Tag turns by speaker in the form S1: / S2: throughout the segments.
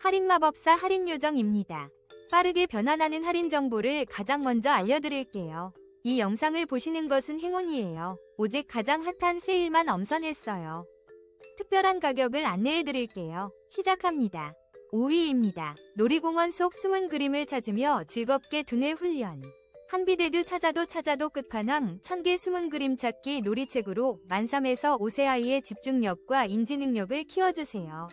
S1: 할인마법사 할인요정입니다. 빠르게 변환하는 할인 정보를 가장 먼저 알려드릴게요. 이 영상을 보시는 것은 행운이에요. 오직 가장 핫한 세일만 엄선했어요. 특별한 가격을 안내해드릴게요. 시작합니다. 5위입니다. 놀이공원 속 숨은 그림을 찾으며 즐겁게 두뇌 훈련. 한비대도 찾아도 찾아도 끝판왕 1000개 숨은 그림 찾기 놀이책으로 만3에서 5세 아이의 집중력과 인지 능력을 키워주세요.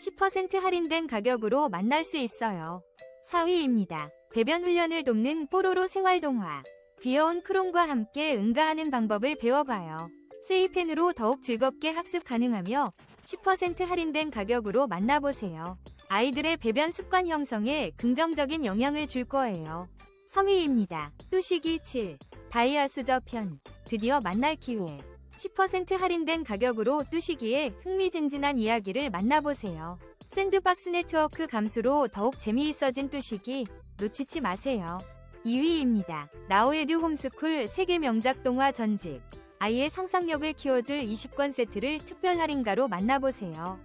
S1: 10% 할인된 가격으로 만날 수 있어요. 4위입니다. 배변 훈련을 돕는 뽀로로 생활 동화. 귀여운 크롱과 함께 응가하는 방법을 배워봐요. 세이펜으로 더욱 즐겁게 학습 가능하며 10% 할인된 가격으로 만나보세요. 아이들의 배변 습관 형성에 긍정적인 영향을 줄 거예요. 3위입니다. 뚜시기 7. 다이아 수저 편. 드디어 만날 기회. 10% 할인된 가격으로 뚜시기의 흥미진진한 이야기를 만나보세요. 샌드박스 네트워크 감수로 더욱 재미있어진 뚜시기 놓치지 마세요. 2위입니다. 나우에듀 홈스쿨 세계 명작 동화 전집. 아이의 상상력을 키워줄 20권 세트를 특별 할인가로 만나보세요.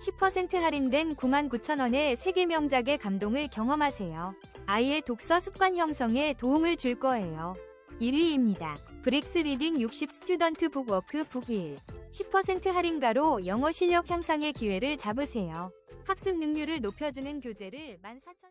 S1: 10% 할인된 99,000원의 세계 명작의 감동을 경험하세요. 아이의 독서 습관 형성에 도움을 줄 거예요. 1위입니다. 브릭스 리딩 60 스튜던트 북워크 북1. 10% 할인가로 영어 실력 향상의 기회를 잡으세요. 학습 능률을 높여주는 교재를 14,000